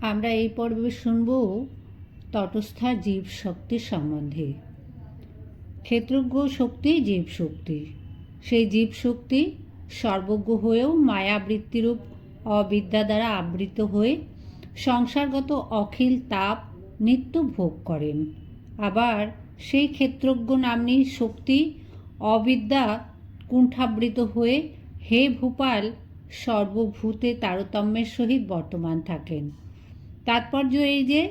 আমরা এই পর্বে শুনব তটস্থা জীব শক্তির সম্বন্ধে। ক্ষেত্রজ্ঞ শক্তি জীব শক্তি সেই জীব শক্তি সর্বজ্ঞ হয়েও মায়াবৃত্তিরূপ অবিদ্যা দ্বারা আবৃত হয়ে সংসারগত অখিল তাপ নিত্য ভোগ করেন। আবার সেই ক্ষেত্রজ্ঞ নাম্নী শক্তি অবিদ্যা কুণ্ঠাবৃত হয়ে হে ভূপাল, সর্বভূতে তারতম্যের সহিত বর্তমান থাকেন। তাৎপর্য এই যে,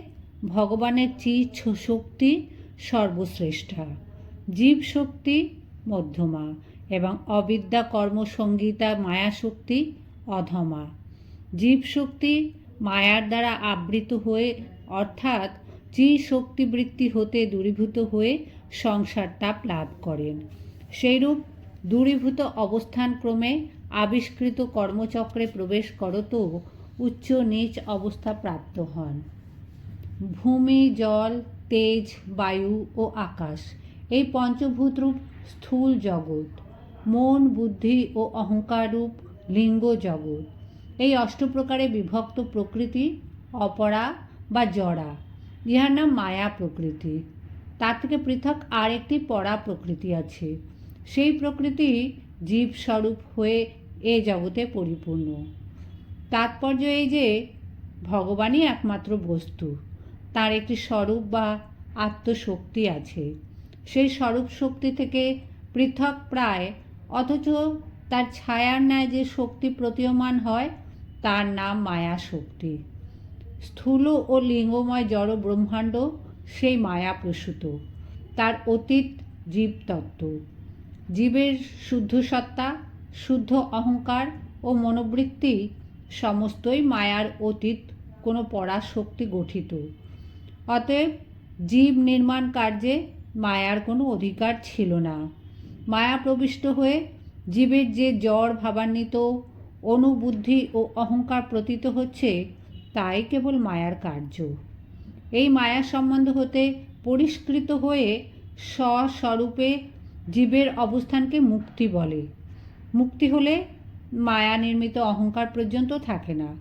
ভগবানের চিজ শক্তি সর্বশ্রেষ্ঠা। জীব শক্তি মধ্যমা এবং অবিদ্যা কর্মসংগীতা মায়া শক্তি অধমা। জীব শক্তি মায়ার দ্বারা আবৃত হয়ে, অর্থাৎ চি শক্তিবৃত্তি হতে দূরীভূত হয়ে সংসার তাপ লাভ করেন। সেইরূপ দূরীভূত অবস্থান ক্রমে আবিষ্কৃত কর্মচক্রে প্রবেশ করত উচ্চ নিচ অবস্থা প্রাপ্ত হন। ভূমি, জল, তেজ, বায়ু ও আকাশ এই পঞ্চভূতরূপ স্থূল জগৎ। মন, বুদ্ধি ও অহংকার রূপ লিঙ্গ জগৎ। এই অষ্টপ্রকারে বিভক্ত প্রকৃতি, অপরা বা জড়া ইহার নাম মায়া প্রকৃতি। তার থেকে পৃথক আর একটি পরা প্রকৃতি আছে। সেই প্রকৃতি জীবস্বরূপ হয়ে এ জগতে পরিপূর্ণ। তাৎপর্য এই যে, ভগবানই একমাত্র বস্তু। তার একটি স্বরূপ বা আত্মশক্তি আছে। সেই স্বরূপ শক্তি থেকে পৃথক প্রায়, অথচ তার ছায়ার ন্যায় যে শক্তি প্রতীয়মান হয়, তার নাম মায়া শক্তি স্থূল ও লিঙ্গময় জড় ব্রহ্মাণ্ড সেই মায়া প্রসূত। তার অতীত জীবতত্ত্ব। জীবের শুদ্ধ সত্তা শুদ্ধ অহংকার ও মনোবৃত্তি সমস্তই মায়ার অতীত, কোনো পরাশক্তি গঠিত। অতএব জীব নির্মাণ কার্যে মায়ার কোনো অধিকার ছিল না। মায়া প্রবিষ্ট হয়ে জীবের যে জ্বর ভাবান্বিত, অনুবুদ্ধি ও অহংকার প্রতীত হচ্ছে, তাই কেবল মায়ার কার্য। এই মায়া সম্বন্ধ হতে পরিষ্কৃত হয়ে স্বস্বরূপে জীবের অবস্থানকে মুক্তি বলে। মুক্তি হলে মায়া নির্মিত অহংকার পর্যন্ত থাকে না।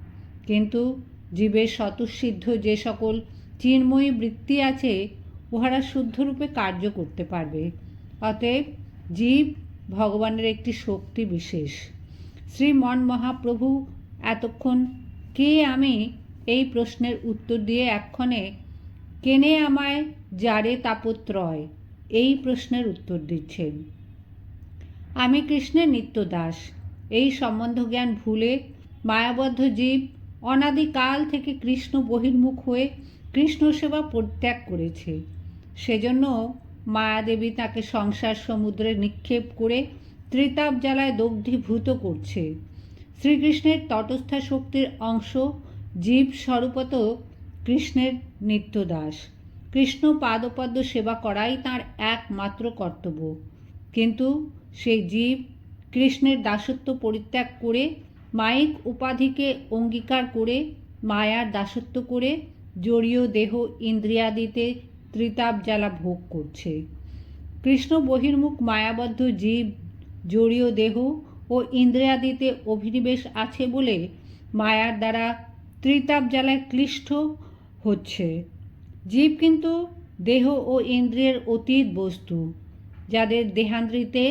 কিন্তু জীবের স্বতঃসিদ্ধ যে সকল চিন্ময়ী বৃত্তি আছে, উহারা শুদ্ধরূপে কার্য করতে পারবে। অতএব জীব ভগবানের একটি শক্তি বিশেষ। শ্রীমন মহাপ্রভু এতক্ষণ, কে আমি? এই প্রশ্নের উত্তর দিয়ে এক্ষণে কেনে আমায় যারে তাপত্রয়? এই প্রশ্নের উত্তর দিচ্ছেন। আমি কৃষ্ণের নিত্য দাস এই সম্বন্ধ জ্ঞান ভুলে মায়াবদ্ধ জীব অনাদিকাল থেকে কৃষ্ণ বহির্মুখ হয়ে কৃষ্ণ সেবা পরিত্যাগ করেছে। সেজন্য মায়াদেবী তাকে সংসার সমুদ্রে নিক্ষেপ করে ত্রিতাপ জ্বালায় দগ্ধীভূত করছে। শ্রীকৃষ্ণের তটস্থা শক্তির অংশ জীব স্বরূপত কৃষ্ণের নিত্যদাস। কৃষ্ণ পাদপদ্ম সেবা করাই তার একমাত্র কর্তব্য। কিন্তু সেই জীব কৃষ্ণের দাসত্ব পরিত্যাগ করে মায়িক উপাধিকে অঙ্গীকার করে, মায়ার দাসত্ব করে জড়ীয় দেহ ইন্দ্রিয়াদিতে ত্রিতাপ জ্বালা ভোগ করছে। কৃষ্ণ বহির্মুখ মায়াবদ্ধ জীব, জড়ীয় দেহ ও ইন্দ্রিয়াদিতে অভিনিবেশ আছে বলে মায়ার দ্বারা ত্রিতাপ জ্বালায় ক্লিষ্ট হচ্ছে। জীব কিন্তু দেহ ও ইন্দ্রিয়ের অতীত বস্তু, যাদের দেহান্দ্রিতে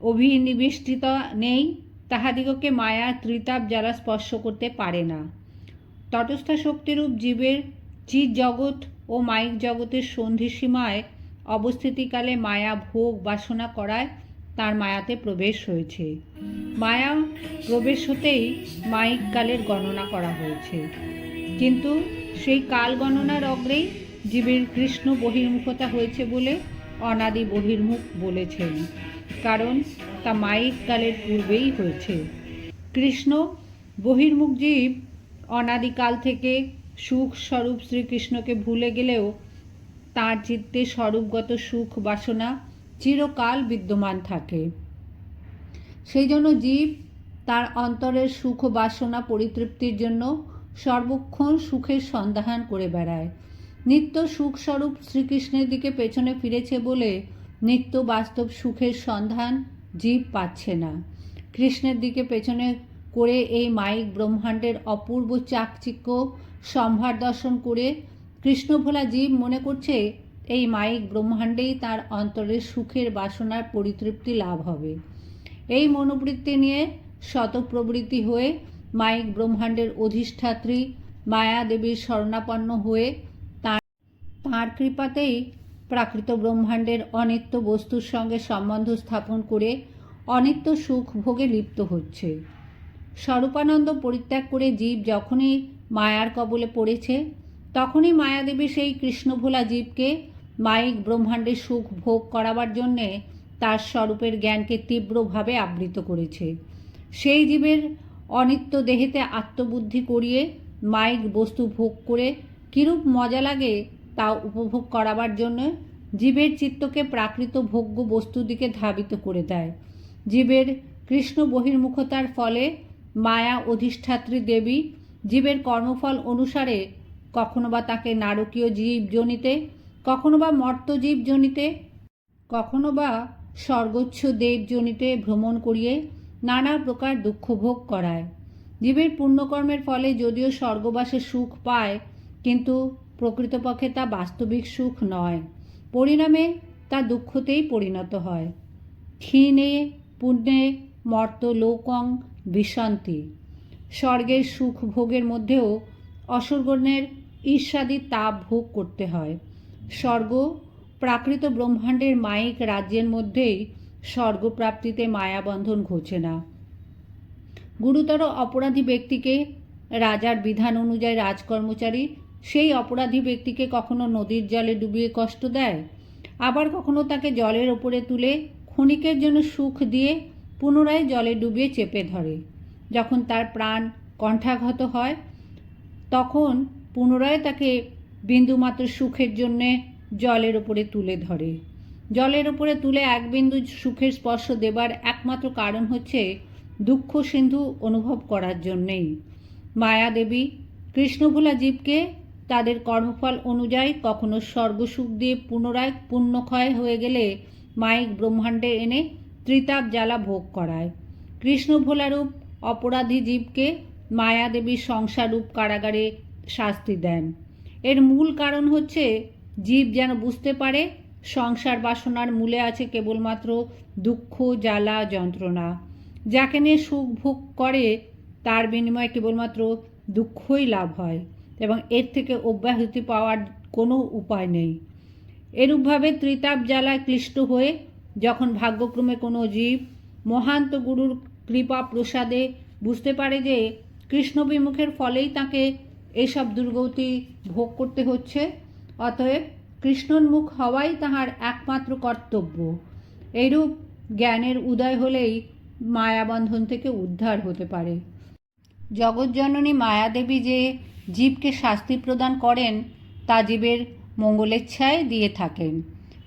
অভিনিবেষ্টিত নেই, তাহাদিগকে মায়া, ত্রিতাপ জ্বালা স্পর্শ করতে পারে না। তটস্থ শক্তিরূপ জীবের চিৎ জগৎ ও মাইক জগতের সন্ধিসীমায় অবস্থিতিকালে মায়া ভোগ বাসনা করায় তার মায়াতে প্রবেশ হয়েছে। মায়া প্রবেশ হতেই মাইক কালের গণনা করা হয়েছে। কিন্তু সেই কাল গণনার অগ্রেই জীবের কৃষ্ণ বহির্মুখতা হয়েছে বলে অনাদি বহির্মুখ বলেছেন। কারণ তা মাইক কালের পূর্বেই হয়েছে। কৃষ্ণ বহির্মুখ জীব অনাদিকাল থেকে সুখ স্বরূপ শ্রীকৃষ্ণকে ভুলে গেলেও তাঁর চিত্তে স্বরূপগত সুখ বাসনা চিরকাল বিদ্যমান থাকে। সেই জন্য জীব তার অন্তরের সুখ বাসনা পরিতৃপ্তির জন্য সর্বক্ষণ সুখের সন্ধান করে বেড়ায়। নিত্য সুখস্বরূপ শ্রীকৃষ্ণের দিকে পেছনে ফিরেছে বলে নিত্য বাস্তব সুখের সন্ধান জীব পাচ্ছে না। কৃষ্ণের দিকে পেছনে করে এই মাইক ব্রহ্মাণ্ডের অপূর্ব চাকচিক্য সম্ভার দর্শন করে কৃষ্ণভোলা জীব মনে করছে, এই মাইক ব্রহ্মাণ্ডেই তার অন্তরের সুখের বাসনার পরিতৃপ্তি লাভ হবে। এই মনোবৃত্তি নিয়ে শতপ্রবৃত্তি হয়ে মাইক ব্রহ্মাণ্ডের অধিষ্ঠাত্রী মায়া দেবীর শরণাপন্ন হয়ে তার, তাঁর কৃপাতেই প্রাকৃত ব্রহ্মাণ্ডের অনিত্য বস্তুর সঙ্গে সম্বন্ধ স্থাপন করে অনিত্য সুখ ভোগে লিপ্ত হচ্ছে। স্বরূপানন্দ পরিত্যাগ করে জীব যখনই মায়ার কবলে পড়েছে, তখনই মায়াদেবী সেই কৃষ্ণভোলা জীবকে মাইক ব্রহ্মাণ্ডের সুখ ভোগ করাবার জন্যে তার স্বরূপের জ্ঞানকে তীব্রভাবে আবৃত করেছে। সেই জীবের অনিত্য দেহেতে আত্মবুদ্ধি করিয়ে মাইক বস্তু ভোগ করে কিরূপ মজা লাগে তা উপভোগ করাবার জন্য জীবের চিত্তকে প্রাকৃত ভোগ্য বস্তুর দিকে ধাবিত করে দেয়। জীবের কৃষ্ণ বহির্মুখতার ফলে মায়া অধিষ্ঠাত্রী দেবী জীবের কর্মফল অনুসারে কখনো বা তাকে নারকীয় জীব জনিতে, কখনো বা মর্তজীব জনিতে, কখনো বা স্বর্গচ্ছ দেব জনিতে ভ্রমণ করিয়ে নানা প্রকার দুঃখ ভোগ করায়। জীবের পুণ্যকর্মের ফলে যদিও স্বর্গবাসে সুখ পায়, কিন্তু প্রকৃতপক্ষে তা বাস্তবিক সুখ নয়। পরিণামে তা দুঃখতেই পরিণত হয়। ক্ষীণে, পুণ্যে মর্ত লোকং বিশান্তি স্বর্গের সুখ ভোগের মধ্যেও অসর্গণের ঈর্ষাদি তাপ ভোগ করতে হয়। স্বর্গ প্রাকৃত ব্রহ্মাণ্ডের মায়িক রাজ্যের মধ্যেই স্বর্গপ্রাপ্তিতে মায়াবন্ধন ঘোচে না। গুরুতর অপরাধী ব্যক্তিকে রাজার বিধান অনুযায়ী রাজকর্মচারী সেই অপরাধী ব্যক্তিকে কখনো নদীর জলে ডুবিয়ে কষ্ট দেয়? আবার কখনো তাকে জলের ওপরে তুলে ক্ষণিকের জন্য সুখ দিয়ে পুনরায় জলে ডুবিয়ে চেপে ধরে। যখন তার প্রাণ কণ্ঠাঘাত হয়, তখন পুনরায় তাকে বিন্দুমাত্র সুখের জন্যে জলের ওপরে তুলে ধরে। জলের ওপরে তুলে এক বিন্দু সুখের স্পর্শ দেবার একমাত্র কারণ হচ্ছে দুঃখ সিন্ধু অনুভব করার জন্যেই। মায়া দেবী কৃষ্ণভোলা জীবকে তাদের কর্মফল অনুযায়ী কখনো স্বর্গসুখ দিয়ে পুনরায় পুণ্যক্ষয় হয়ে গেলে মাইক ব্রহ্মাণ্ডে এনে ত্রিতাপ জ্বালা ভোগ করায়। কৃষ্ণ ভোলারূপ অপরাধী জীবকে মায়াদেবীর সংসাররূপ কারাগারে শাস্তি দেন। এর মূল কারণ হচ্ছে, জীব যেন বুঝতে পারে, সংসার বাসনার মূলে আছে কেবলমাত্র দুঃখ, জ্বালা, যন্ত্রণা। যাকে নিয়ে সুখ ভোগ করে, তার বিনিময়ে কেবলমাত্র দুঃখই লাভ হয়। এবং এর থেকে অব্যাহতি পাওয়ার কোনো উপায় নেই। এরূপভাবে ত্রিতাপ জ্বালায় ক্লিষ্ট হয়ে যখন ভাগ্যক্রমে কোনো জীব মহান্ত গুরুর কৃপা প্রসাদে বুঝতে পারে যে কৃষ্ণ বিমুখের ফলেই তাকে এসব দুর্গতি ভোগ করতে হচ্ছে, অতএব কৃষ্ণোন্মুখ হওয়াই তাহার একমাত্র কর্তব্য। এইরূপ জ্ঞানের উদয় হলেই মায়াবন্ধন থেকে উদ্ধার হতে পারে। জগৎজননী মায়াদেবী যে জীবকে শাস্তি প্রদান করেন, তা জীবের মঙ্গলেচ্ছায় দিয়ে থাকেন।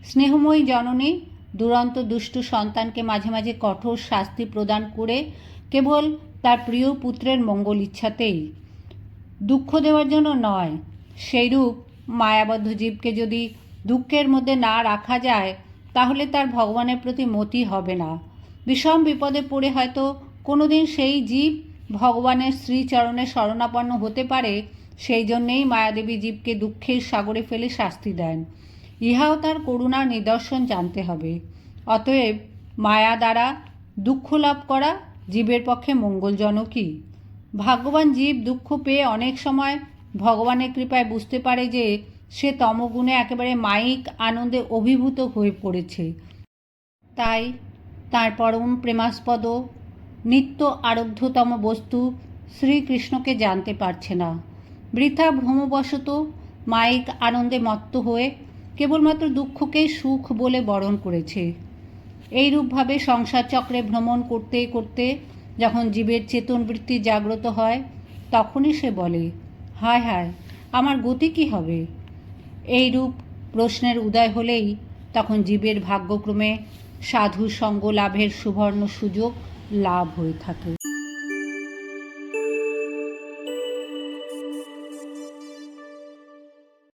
স্নেহময়ী জননী, দুরন্ত দুষ্টু সন্তানকে মাঝে মাঝে কঠোর শাস্তি প্রদান করে কেবল তার প্রিয় পুত্রের মঙ্গল ইচ্ছাতেই দুঃখ দেওয়ার জন্য নয়, সেইরূপ মায়াবদ্ধ জীবকে যদি দুঃখের মধ্যে না রাখা যায়, তাহলে তার ভগবানের প্রতি মতি হবে না। বিষম বিপদে পড়ে হয়তো কোনোদিন সেই জীব ভগবানের শ্রীচরণে শরণাপন্ন হতে পারে, সেই জন্যেই মায়াদেবী জীবকে দুঃখের সাগরে ফেলে শাস্তি দেন। ইহাও তার করুণার নিদর্শন জানতে হবে। অতএব মায়া দ্বারা দুঃখ লাভ করা জীবের পক্ষে মঙ্গলজনকই ভাগ্যবান জীব দুঃখ পেয়ে অনেক সময় ভগবানের কৃপায় বুঝতে পারে যে সে তমগুণে একেবারে মাইক আনন্দে অভিভূত হয়ে পড়েছে। তাই তার পরম প্রেমাস্পদ নিত্য আরাধ্যতম বস্তু শ্রীকৃষ্ণকে জানতে পারছে না। বৃথা ভ্রমবশত মাইক আনন্দে মত্ত হয়ে কেবলমাত্র দুঃখকেই সুখ বলে বরণ করেছে। এইরূপভাবে সংসার চক্রে ভ্রমণ করতে করতে যখন জীবের চেতন বৃত্তি জাগ্রত হয়, তখনই সে বলে, হায় হায়, আমার গতি কি হবে? এইরূপ প্রশ্নের উদয় হলেই তখন জীবের ভাগ্যক্রমে সাধু সঙ্গ লাভের সুবর্ণ সুযোগ লাভ হয়ে থাকে।